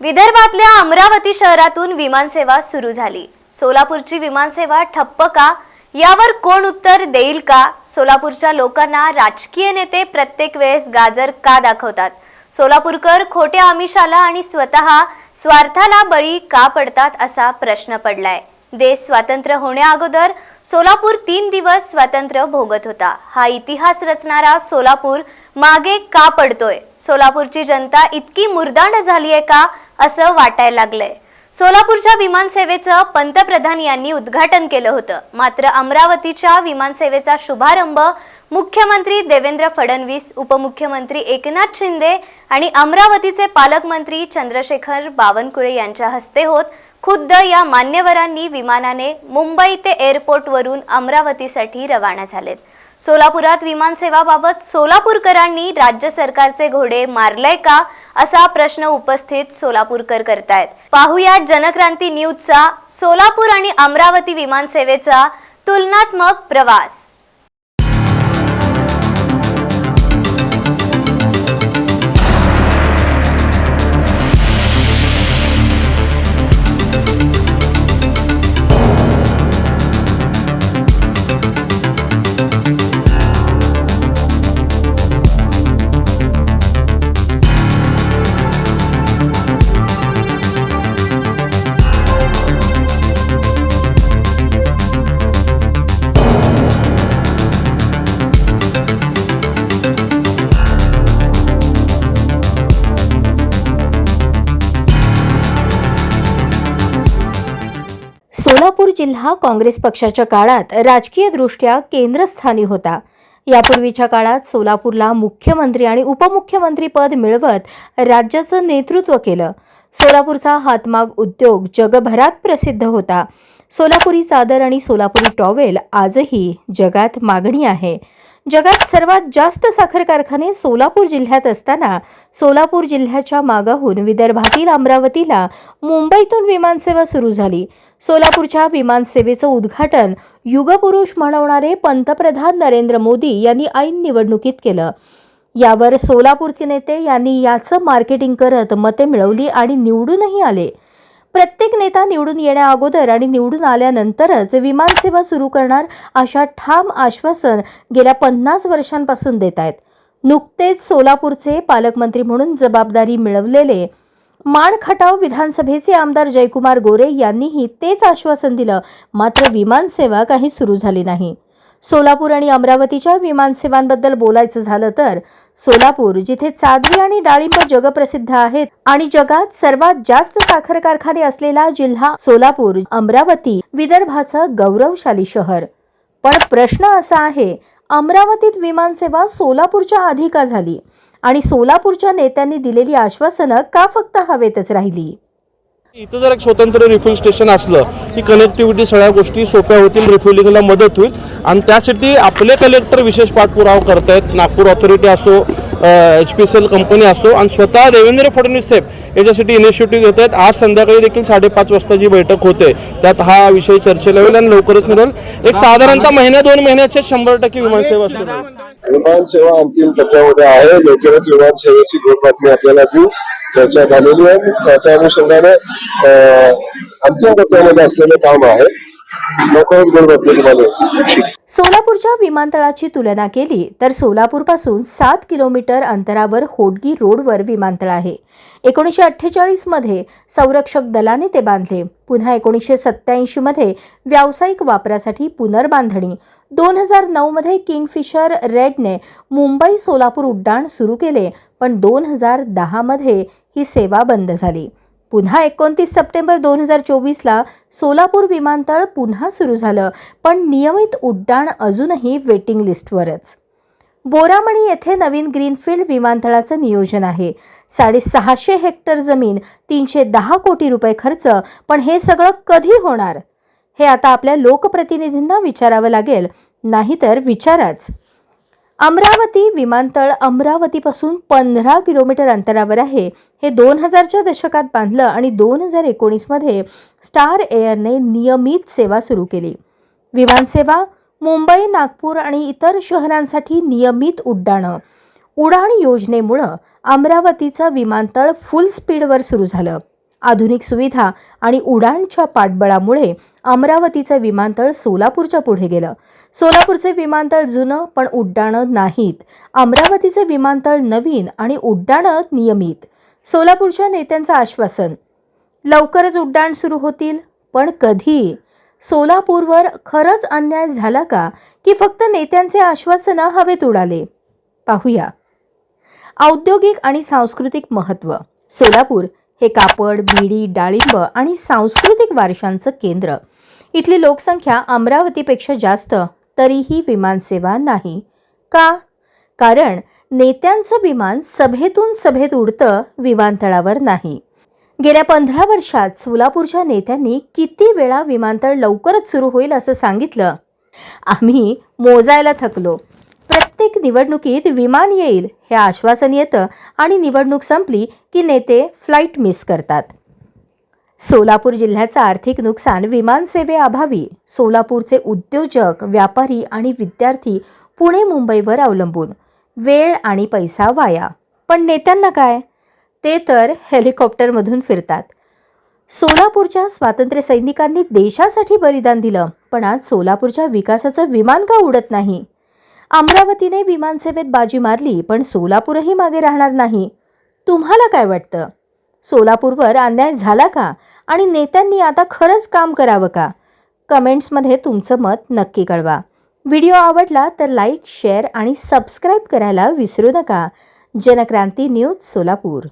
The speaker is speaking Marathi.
विदर्भातल्या अमरावती शहरातून विमानसेवा सुरू झाली. सोलापूरची विमानसेवा ठप्प का? यावर कोण उत्तर देईल का? सोलापूरच्या लोकांना राजकीय नेते प्रत्येक वेळेस गाजर का दाखवतात? सोलापूरकर खोट्या आमिषाला आणि स्वतः स्वार्थाला बळी का पडतात असा प्रश्न पडलाय. देश स्वातंत्र्य होण्याअगोदर सोलापूर तीन दिवस स्वातंत्र्य भोगत होता. हा इतिहास रचणारा सोलापूर मागे का पडतोय? सोलापूरची जनता इतकी मुर्दांड झाली आहे का? असं वाटायला लागलंय. सोलापूरच्या विमानसेवेचं पंतप्रधान यांनी उद्घाटन केलं होतं. मात्र अमरावतीच्या विमानसेवेचा शुभारंभ मुख्यमंत्री देवेंद्र फडणवीस उपमुख्यमंत्री एकनाथ शिंदे आणि अमरावतीचे पालकमंत्री चंद्रशेखर बावनकुळे यांच्या हस्ते होत खुद्द या मान्यवरांनी विमानाने मुंबई ते एअरपोर्टवरून अमरावतीसाठी रवाना झालेत. सोलापुरात विमानसेवाबाबत सोलापूरकरांनी राज्य सरकारचे घोडे मारलंय का असा प्रश्न उपस्थित सोलापूरकर करतायत. पाहुयात जनक्रांती न्यूजचा सोलापूर आणि अमरावती विमानसेवेचा तुलनात्मक प्रवास. नागपूर जिल्हा काँग्रेस पक्षाच्या काळात राजकीयदृष्ट्या केंद्रस्थानी होता. यापूर्वीच्या काळात सोलापूरला मुख्यमंत्री आणि उपमुख्यमंत्री पद मिळवत राज्याचं नेतृत्व केलं. सोलापूरचा हातमाग उद्योग जगभरात प्रसिद्ध होता. सोलापुरी चादर आणि सोलापुरी टॉवेल आजही जगात मागणी आहे. जगात सर्वात जास्त साखर कारखाने सोलापूर जिल्ह्यात असताना सोलापूर जिल्ह्याच्या मागाहून विदर्भातील अमरावतीला मुंबईतून विमानसेवा सुरू झाली. सोलापूरच्या विमानसेवेचं उद्घाटन युगपुरुष म्हणवणारे पंतप्रधान नरेंद्र मोदी यांनी ऐन निवडणुकीत केलं. यावर सोलापूरचे नेते यांनी याचं मार्केटिंग करत मते मिळवली आणि निवडूनही आले. प्रत्येक नेता निवडून येण्याअगोदर आणि निवडून आल्यानंतरच विमानसेवा सुरू करणार अशा ठाम आश्वासन गेल्या पन्नास वर्षांपासून देत आहेत. नुकतेच सोलापूरचे पालकमंत्री म्हणून जबाबदारी मिळवलेले माण खटाव विधानसभेचे आमदार जयकुमार गोरे यांनीही तेच आश्वासन दिलं. मात्र विमानसेवा काही सुरू झाली नाही. सोलापूर आणि अमरावतीच्या विमानसेवांबद्दल बोलायचं झालं तर सोलापूर जिथे चादरी आणि डाळिंब जगप्रसिद्ध आहेत आणि जगात सर्वात जास्त साखर कारखाने असलेला जिल्हा सोलापूर अमरावती विदर्भाचं गौरवशाली शहर. पण प्रश्न असा आहे अमरावतीत विमानसेवा सोलापूरच्या आधी का झाली? आणि सोलापूरच्या नेत्यांनी दिलेली आश्वासनं का फक्त हवेतच राहिली? इथं जर एक स्वतंत्र रिफ्युल स्टेशन असलं की कनेक्टिव्हिटी सगळ्या गोष्टी सोप्या होतील रिफ्युलिंगला मदत होईल आणि त्यासाठी आपले कलेक्टर विशेष पाठपुरावा आहेत नागपूर ऑथॉरिटी असो H P C L company असो आणि स्वतः देवेंद्र फडणवीस साहेब याच्यासाठी इनिशिएटिव्ह घेत आहेत आज संध्याकाळी देखील साडेपाच वाजता जी बैठक होते त्यात हा विषय चर्चेला येईल आणि लवकरच मिळेल एक साधारणतः महिन्या दोन महिन्याच्या शंभर टक्के विमानसेवा सुरू विमानसेवा अंतिम टप्प्यामध्ये आहे. लवकरच विमानसेवेची गोड बातमी आपल्याला देऊ चर्चा झालेली आहे त्या अनुषंगाने अंतिम टप्प्यामध्ये असलेलं काम आहे. लवकरच गोड बातमी तुम्हाला सोलापूरच्या विमानतळाची तुलना केली तर सोलापूरपासून सात किलोमीटर अंतरावर होडगी रोडवर विमानतळ आहे. एकोणीसशे अठ्ठेचाळीसमध्ये संरक्षक दलाने ते बांधले. पुन्हा एकोणीसशे सत्त्याऐंशीमध्ये व्यावसायिक वापरासाठी पुनर्बांधणी. दोन हजार नऊमध्ये किंगफिशर रेडने मुंबई सोलापूर उड्डाण सुरू केले पण दोन हजार दहामध्ये ही सेवा बंद झाली. पुन्हा एकोणतीस सप्टेंबर दोन हजार चोवीसला सोलापूर विमानतळ पुन्हा सुरू झालं पण नियमित उड्डाण अजूनही वेटिंग लिस्टवरच बोरामणी येथे नवीन ग्रीनफील्ड विमानतळाचं नियोजन आहे. साडेसहाशे हेक्टर जमीन तीनशे दहा कोटी रुपये खर्च पण हे सगळं कधी होणार? हे आता आपल्या लोकप्रतिनिधींना विचारावं लागेल नाहीतर विचाराच. अमरावती विमानतळ अमरावतीपासून पंधरा किलोमीटर अंतरावर आहे. हे दोन हजारच्या दशकात बांधलं आणि दोन हजार एकोणीसमध्ये स्टार एअरने नियमित सेवा सुरू केली. विमानसेवा मुंबई नागपूर आणि इतर शहरांसाठी नियमित उड्डाणं. उडाण योजनेमुळं अमरावतीचं विमानतळ फुल स्पीडवर सुरू झालं. आधुनिक सुविधा आणि उडाणच्या पाठबळामुळे अमरावतीचं विमानतळ सोलापूरच्या पुढे गेलं. सोलापूरचे विमानतळ जुनं पण उड्डाणं नाहीत. अमरावतीचे विमानतळ नवीन आणि उड्डाणं नियमित. सोलापूरच्या नेत्यांचं आश्वासन लवकरच उड्डाण सुरू होतील पण कधी? सोलापूरवर खरंच अन्याय झाला का? की फक्त नेत्यांचे आश्वासनं हवेत उडाले? पाहूया. औद्योगिक आणि सांस्कृतिक महत्त्व सोलापूर हे कापड बिडी डाळिंब आणि सांस्कृतिक वारशांचं केंद्र. इथली लोकसंख्या अमरावतीपेक्षा जास्त तरीही विमानसेवा नाही. का? कारण नेत्यांचं विमान सभेतून सभेत उडतं विमानतळावर नाही. गेल्या पंधरा वर्षात सोलापूरच्या नेत्यांनी किती वेळा विमानतळ लवकरच सुरू होईल असं सांगितलं. आम्ही मोजायला थकलो. प्रत्येक निवडणुकीत विमान येईल हे आश्वासन येतं आणि निवडणूक संपली की नेते फ्लाईट मिस करतात. सोलापूर जिल्ह्याचं आर्थिक नुकसान विमानसेवेअभावी सोलापूरचे उद्योजक व्यापारी आणि विद्यार्थी पुणे मुंबईवर अवलंबून. वेळ आणि पैसा वाया. पण नेत्यांना काय? ते तर हेलिकॉप्टरमधून फिरतात. सोलापूरच्या स्वातंत्र्य सैनिकांनी देशासाठी बलिदान दिलं पण आज सोलापूरच्या विकासाचं विमान का उडत नाही? अमरावतीने विमानसेवेत बाजी मारली पण सोलापूरही मागे राहणार नाही. तुम्हाला काय वाटतं? सोलापूरवर अन्याय झाला का? आणि नेत्यांनी आता खरंच काम करावं का? कमेंट्समध्ये तुमचं मत नक्की कळवा. व्हिडिओ आवडला तर लाईक शेअर आणि सबस्क्राईब करायला विसरू नका. जनक्रांती न्यूज सोलापूर.